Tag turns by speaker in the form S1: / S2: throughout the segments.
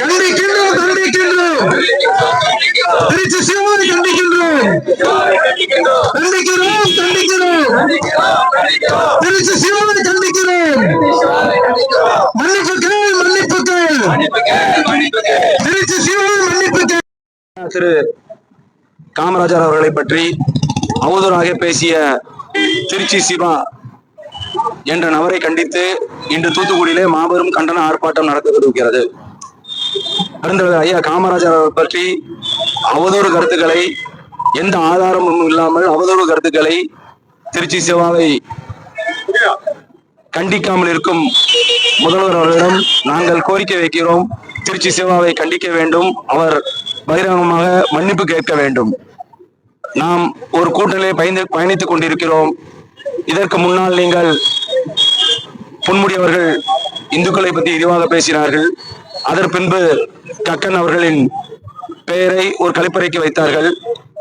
S1: கண்டிக்கின்றோம் கண்டிக்கின்றோம் திருச்சி சிவாவை கண்டிக்கின்றோம் கண்டிக்கிறோம் கண்டிக்கிறோம் திருச்சி சிவாவை கண்டிக்கிறோம் மன்னிப்புகள் மன்னிப்புகள் திருச்சி மன்னிப்புகள்
S2: திரு காமராஜர் அவர்களை பற்றி அவதூறாக பேசிய திருச்சி சிவா என்ற நபரை கண்டித்து இன்று தூத்துக்குடியிலே மாபெரும் கண்டன ஆர்ப்பாட்டம் நடத்தப்பட்டிருக்கிறது அருந்தவர் ஐயா காமராஜர் பற்றி அவதூறு கருத்துக்களை எந்த ஆதாரமும் இல்லாமல் அவதூறு கருத்துக்களை திருச்சி சிவாவை கண்டிக்காமல் இருக்கும் முதல்வர் அவர்களிடம் நாங்கள் கோரிக்கை வைக்கிறோம். திருச்சி சிவாவை கண்டிக்க வேண்டும். அவர் பகிரங்கமாக மன்னிப்பு கேட்க வேண்டும். நாம் ஒரு கூட்டணியை பயந்து பயணித்துக் கொண்டிருக்கிறோம். இதற்கு முன்னால் நீங்கள் பொன்முடி அவர்கள் இந்துக்களை பற்றி இழிவாக பேசினார்கள். அதன் பின்பு கக்கன் அவர்களின் பெயரை ஒரு கழிப்பறைக்கு வைத்தார்கள்.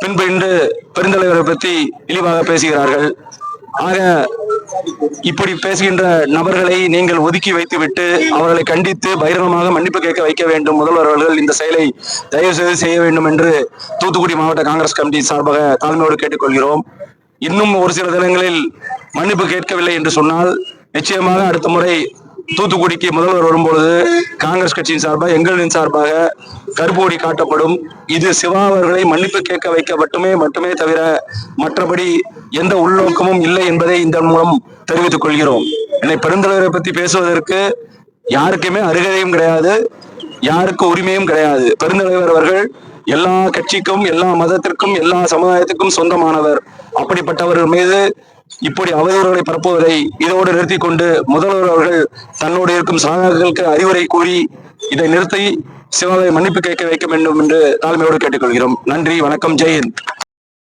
S2: பின்பு இன்று பெருந்தலைவரை பற்றி இழிவாக பேசுகிறார்கள். ஆக இப்படி பேசுகின்ற நபர்களை நீங்கள் ஒதுக்கி வைத்துவிட்டு அவர்களை கண்டித்து பகிரங்கமாக மன்னிப்பு கேட்க வைக்க வேண்டும். முதல்வர் அவர்கள் இந்த செயலை தயவு செய்து செய்ய வேண்டும் என்று தூத்துக்குடி மாவட்ட காங்கிரஸ் கமிட்டி சார்பாக தாழ்மையோடு கேட்டுக்கொள்கிறோம். இன்னும் ஒரு சில தினங்களில் மன்னிப்பு கேட்கவில்லை என்று சொன்னால் நிச்சயமாக அடுத்த முறை தூத்துக்குடிக்கு முதல்வர் வரும்பொழுது காங்கிரஸ் கட்சியின் சார்பாக எங்களின் சார்பாக கருப்பு காட்டப்படும். இது சிவா அவர்களை மன்னிப்பு கேட்க வைக்க மட்டுமே மட்டுமே தவிர மற்றபடி எந்த உள்நோக்கமும் இல்லை என்பதை இந்த மூலம் தெரிவித்துக் கொள்கிறோம். என்னை பெருந்தலைவரை பற்றி பேசுவதற்கு யாருக்குமே அருகதையும் கிடையாது யாருக்கு உரிமையும் கிடையாது. பெருந்தலைவர் அவர்கள் எல்லா கட்சிக்கும் எல்லா மதத்திற்கும் எல்லா சமுதாயத்துக்கும் சொந்தமானவர். அப்படிப்பட்டவர்கள் மீது இப்படி அவதூறுகளை பரப்புவதை இதோடு நிறுத்தி கொண்டு முதல்வர் அவர்கள் தன்னோடு இருக்கும் சகாக்களுக்கு அறிவுரை கூறி இதை நிறுத்தி சிவாவை மன்னிப்பு கேட்க வைக்க வேண்டும் என்று தாழ்மையோடு கேட்டுக்கொள்கிறோம். நன்றி வணக்கம் ஜெயந்த்